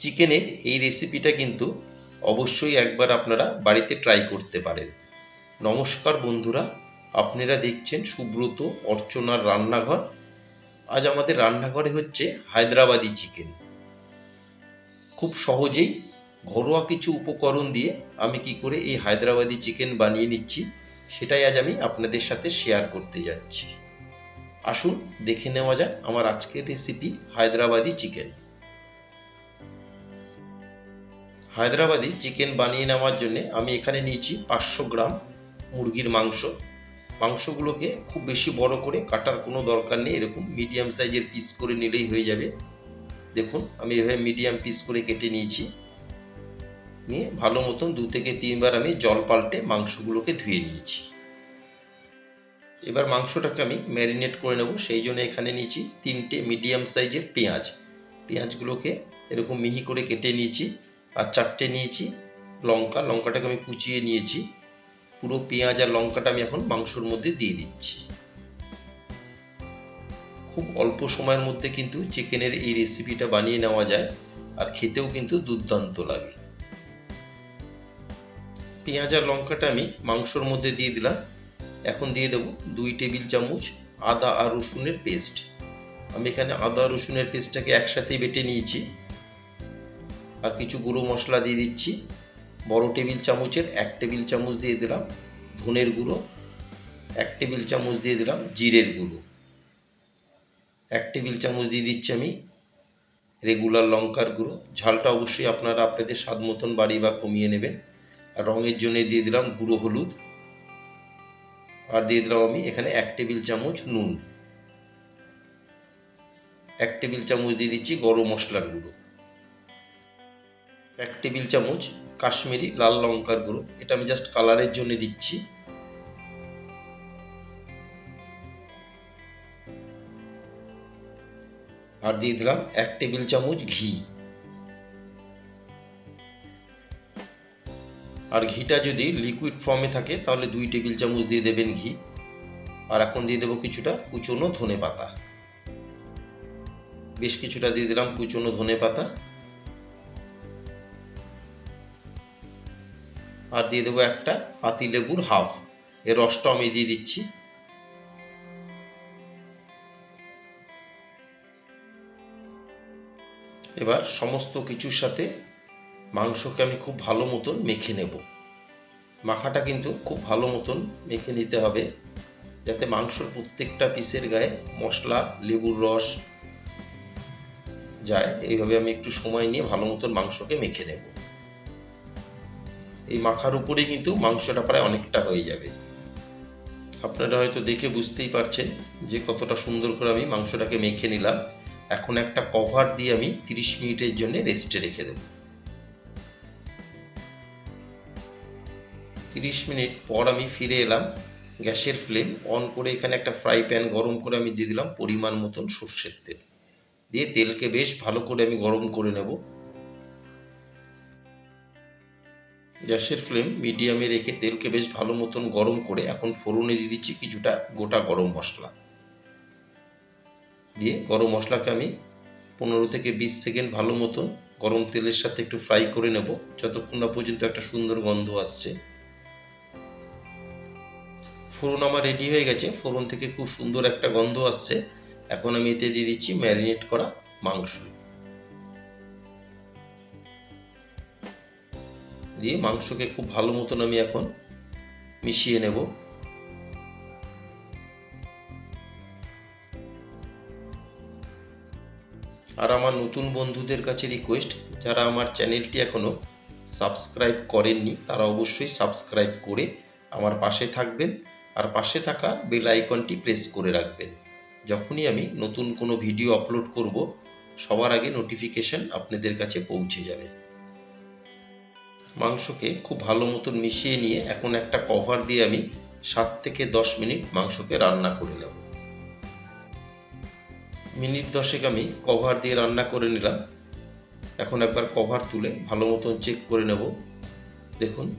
চিকেনের এই রেসিপিটা কিন্তু অবশ্যই একবার আপনারা বাড়িতে ট্রাই করতে পারেন। নমস্কার বন্ধুরা, আপনারা দেখছেন সুব্রত অর্চনার রান্নাঘর। আজ আমাদের রান্নাঘরে হচ্ছে হায়দ্রাবাদি চিকেন খুব সহজেই ঘরোয়া কিছু উপকরণ দিয়ে আমি কি করে এই হায়দ্রাবাদি চিকেন বানিয়ে নিচ্ছি, সেটাই আজ আমি আপনাদের সাথে শেয়ার করতে যাচ্ছি। আসুন দেখে নেওয়া যাক আমার আজকের recipe Hyderabadi chicken Hyderabadi chicken বানিয়ে নেওয়ার জন্য আমি এখানে নিয়েছি পাঁচশো গ্রাম মুরগির মাংস। মাংসগুলোকে খুব বেশি বড় করে কাটার কোনো দরকার নেই, এরকম মিডিয়াম সাইজের পিস করে নিলেই হয়ে যাবে। দেখুন, আমি এভাবে মিডিয়াম পিস করে কেটে নিয়েছি। নিয়ে ভালো মতন দু থেকে তিনবার আমি জল পাল্টে মাংসগুলোকে ধুয়ে নিয়েছি। এবার মাংসটাকে আমি ম্যারিনেট করে নেব, সেই জন্য এখানে নিয়েছি তিনটে মিডিয়াম সাইজের পেঁয়াজ। পেঁয়াজগুলোকে এরকম মিহি করে কেটে নিয়েছি। আর চারটে নিয়েছি, লঙ্কা, লঙ্কাটাকে আমি কুচিয়ে নিয়েছি, পুরো পেঁয়াজ আর লঙ্কাটা আমি এখন মাংসর মধ্যে দিয়ে দিচ্ছি। খুব অল্প সময়ের মধ্যে কিন্তু চিকেনের এই রেসিপিটা বানিয়ে নেওয়া যায় আর খেতেও কিন্তু দুর্দান্ত লাগে। পেঁয়াজ আর লঙ্কাটা আমি মাংসর মধ্যে দিয়ে দিলাম। এখন দিয়ে দেবো দুই টেবিল চামচ আদা আর রসুনের পেস্ট আমি এখানে আদা রসুনের পেস্টটাকে একসাথেই বেটে নিয়েছি। আর কিছু গুঁড়ো মশলা দিয়ে দিচ্ছি। বড় টেবিল চামচের এক টেবিল চামচ দিয়ে দিলাম ধনের গুঁড়ো, এক টেবিল চামচ দিয়ে দিলাম জিরের গুঁড়ো। এক টেবিল চামচ দিয়ে দিচ্ছি আমি রেগুলার লঙ্কার গুঁড়ো। ঝালটা অবশ্যই আপনারা আপনাদের স্বাদ মতন বাড়ি বা কমিয়ে নেবেন। আর রঙের জন্য দিয়ে দিলাম গুঁড়ো হলুদ। আর দিয়ে দিলাম আমি এখানে এক টেবিল চামচ নুন। এক টেবিল চামচ দিয়ে দিচ্ছি গরম মশলার গুঁড়ো। এক টেবিল চামচ কাশ্মীরি লাল লঙ্কার গুঁড়ো। এটা আমি জাস্ট কালারের জন্য দিচ্ছি। আর দিয়ে দিলাম এক টেবিল চামচ ঘি। আর ঘিটা যদি লিকুইড ফর্মে থাকে, তাহলে দুই টেবিল চামচ দিয়ে দেবেন ঘি। আর এখন দিয়ে দেবো কিছুটা কুচনো ধনে পাতা বেশ কিছুটা দিয়ে দিলাম কুচনো ধনে পাতা আর দিয়ে দেবো একটা পাতি লেবুর হাফ। এর রসটা আমি দিয়ে দিচ্ছি। এবার সমস্ত কিছুর সাথে মাংসকে আমি খুব ভালো মতন মেখে নেব। মাখাটা কিন্তু খুব ভালো মতন মেখে নিতে হবে, যাতে মাংসর প্রত্যেকটা পিসের গায়ে মশলা, লেবুর রস যায়। এইভাবে আমি একটু সময় নিয়ে ভালো মতন মাংসকে মেখে নেব। এই মাখার উপরেই কিন্তু মাংসটা প্রায় অনেকটা হয়ে যাবে। আপনারা হয়তো দেখে বুঝতেই পারছেন যে কতটা সুন্দর করে আমি মাংসটাকে মেখে নিলাম। এখন একটা কভার দিয়ে আমি তিরিশ মিনিটের জন্য রেস্টে রেখে দেব। তিরিশ মিনিট পর আমি ফিরে এলাম, গ্যাসের ফ্লেম অন করে এখানে একটা ফ্রাই প্যান গরম করে আমি দিয়ে দিলাম পরিমাণ মতন সর্ষের তেল। দিয়ে তেলকে বেশ ভালো করে আমি গরম করে নেব। গ্যাসের ফ্লেম মিডিয়ামে রেখে তেলকে বেশ ভালো মতন গরম করে এখন ফোড়নে দিয়ে দিচ্ছি কিছুটা গোটা গরম মশলা। দিয়ে গরম মশলাকে আমি পনেরো থেকে বিশ সেকেন্ড ভালো মতন গরম তেলের সাথে একটু ফ্রাই করে নেব। যতক্ষণ না পর্যন্ত একটা সুন্দর গন্ধ আসছে। ফোড়ন আমার রেডি হয়ে গেছে। ফোড়ন থেকে খুব সুন্দর একটা গন্ধ আসছে। এখন আমি এতে দিয়ে দিচ্ছি ম্যারিনেট করা মাংস। দিয়ে মাংসকে খুব ভালো মতন আমি এখন মিশিয়ে নেব। আর আমার নতুন বন্ধুদের কাছে রিকোয়েস্ট যারা আমার চ্যানেলটি এখনও সাবস্ক্রাইব করেননি, তারা অবশ্যই সাবস্ক্রাইব করে আমার পাশে থাকবেন আর পাশে থাকা বেল আইকনটি প্রেস করে রাখবেন। যখনই আমি নতুন কোনো ভিডিও আপলোড করব, সবার আগে নোটিফিকেশন আপনাদের কাছে পৌঁছে যাবে। মাংসকে খুব ভালো মতন মিশিয়ে নিয়ে এখন একটা কভার দিয়ে আমি সাত থেকে দশ মিনিট মাংসকে রান্না করে নেব। মিনিট দশেক আমি কভার দিয়ে রান্না করে নিলাম। এখন একবার কভার তুলে ভালো মতন চেক করে নেব। দেখুন,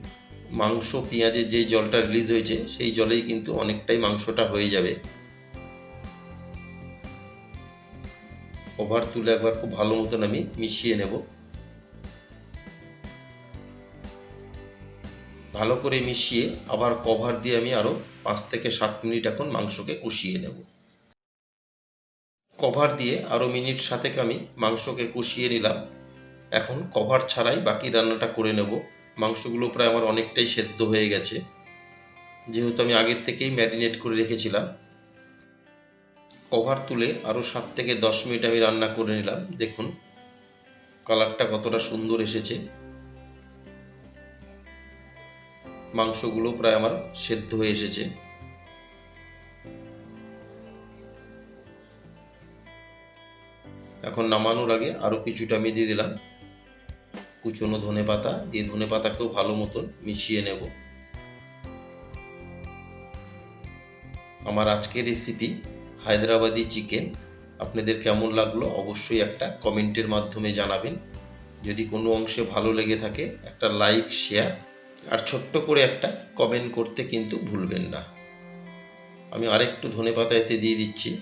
মাংস, পেঁয়াজের যে জলটা রিলিজ হয়েছে, সেই জলেই কিন্তু অনেকটাই মাংসটা হয়ে যাবে। কভার তুলে একবার খুব ভালো মতন আমি মিশিয়ে নেব। ভালো করে মিশিয়ে আবার কভার দিয়ে আমি আরও পাঁচ থেকে সাত মিনিট এখন মাংসকে কষিয়ে নেব। কভার দিয়ে আরও মিনিট সাতেক আমি মাংসকে কষিয়ে নিলাম। এখন কভার ছাড়াই বাকি রান্নাটা করে নেব। মাংসগুলো প্রায় আমার অনেকটাই সেদ্ধ হয়ে গেছে। যেহেতু আমি আগের থেকেই ম্যারিনেট করে রেখেছিলাম। কভার তুলে আরও সাত থেকে দশ মিনিট আমি রান্না করে নিলাম। দেখুন কালারটা কতটা সুন্দর এসেছে। মাংসগুলো প্রায় আমার সেদ্ধ হয়ে এসেছে। এখন নামানোর আগে আরও কিছুটা আমি দিয়ে দিলাম। কুচনো ধনে পাতা দিয়ে ধনে পাতাকেও ভালো মতন মিশিয়ে নেব। আমার আজকের রেসিপি হায়দ্রাবাদি চিকেন আপনাদের কেমন লাগল অবশ্যই একটা কমেন্টের মাধ্যমে জানাবেন। যদি কোনো অংশে ভালো লেগে থাকে, একটা লাইক শেয়ার আর ছোট্ট করে একটা কমেন্ট করতে কিন্তু ভুলবেন না। আমি আরেকটু ধনে পাতা এতে দিয়ে দিচ্ছি।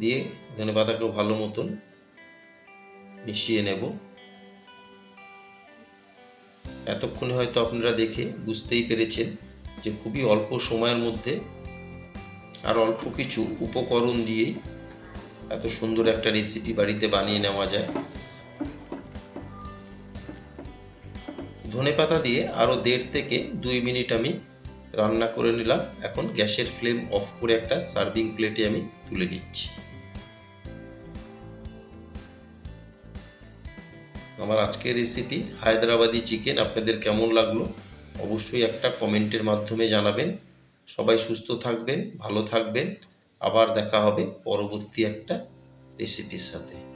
দিয়ে ধনে পাতাকেও ভালো মতন মিশিয়ে নেব। এতক্ষণে হয়তো আপনারা দেখে বুঝতেই পেরেছেন যে খুবই অল্প সময়ের মধ্যে আর অল্প কিছু উপকরণ দিয়েই এত সুন্দর একটা রেসিপি বাড়িতে বানিয়ে নেওয়া যায়। ধনে পাতা দিয়ে আরও দেড় থেকে দুই মিনিট আমি রান্না করে নিলাম। এখন গ্যাসের ফ্লেম অফ করে একটা সার্ভিং প্লেটে আমি তুলে নিচ্ছি। আমার আজকের রেসিপি হায়দ্রাবাদি চিকেন আপনাদের কেমন লাগল? অবশ্যই একটা কমেন্টের মাধ্যমে জানাবেন। সবাই সুস্থ থাকবেন, ভালো থাকবেন। আবার দেখা হবে পরবর্তী একটা রেসিপির সাথে।